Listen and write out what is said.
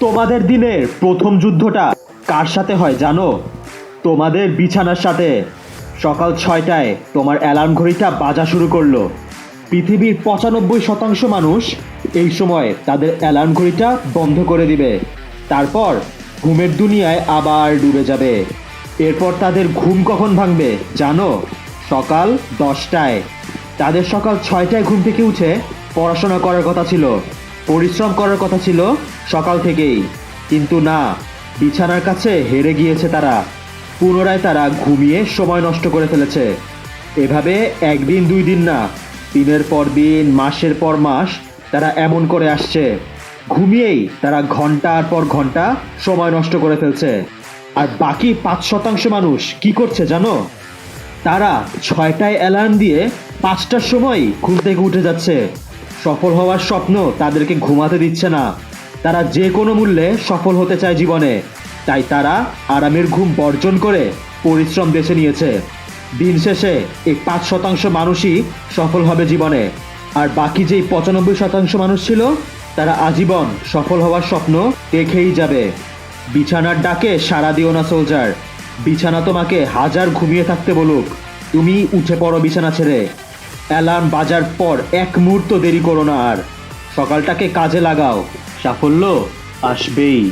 তোমাদের দিনের প্রথম যুদ্ধটা কার সাথে হয় জানো? তোমাদের বিছানার সাথে। সকাল ছয়টায় তোমার অ্যালার্ম ঘড়িটা বাজা শুরু করল। পৃথিবীর পঁচানব্বই শতাংশ মানুষ এই সময় তাদের অ্যালার্ম ঘড়িটা বন্ধ করে দিবে। তারপর ঘুমের দুনিয়ায় আবার ডুবে যাবে। এরপর তাদের ঘুম কখন ভাঙবে জানো? সকাল দশটায়। তাদের সকাল ছয়টায় ঘুম থেকে উঠে পড়াশোনা করার কথা ছিল। পরিশ্রম করার কথা ছিল সকাল থেকেই। কিন্তু না, বিছানার কাছে হেরে গিয়েছে তারা। পুনরায় তারা ঘুমিয়ে সময় নষ্ট করে ফেলেছে। এভাবে একদিন, দুই দিন না, দিনের পর দিন, মাসের পর মাস তারা এমন করে আসছে। ঘুমিয়েই তারা ঘণ্টার পর ঘণ্টা সময় নষ্ট করে ফেলছে। আর বাকি পাঁচ শতাংশ মানুষ কি করছে জানো? তারা ছয়টায় অ্যালার্ম দিয়ে পাঁচটার সময় ঘুম থেকে উঠে যাচ্ছে। সফল হওয়ার স্বপ্ন তাদেরকে ঘুমাতে দিচ্ছে না। তারা যে কোনো মূল্যে সফল হতে চায় জীবনে। তাই তারা আরামের ঘুম বর্জন করে পরিশ্রম বেছে নিয়েছে। দিন শেষে এই পাঁচ শতাংশ মানুষই সফল হবে জীবনে। আর বাকি যেই পঁচানব্বই শতাংশ মানুষ ছিল, তারা আজীবন সফল হওয়ার স্বপ্ন দেখেই যাবে। বিছানার ডাকে সাড়া দিও না, সোলজার। বিছানা তোমাকে হাজার ঘুমিয়ে থাকতে বলুক। তুমি উঠে পড়ো বিছানা ছেড়ে। অ্যালার্ম বাজার পর এক মুহূর্ত দেরি করো না আর। সকালটাকে কাজে লাগাও। সাফল্য আসবেই।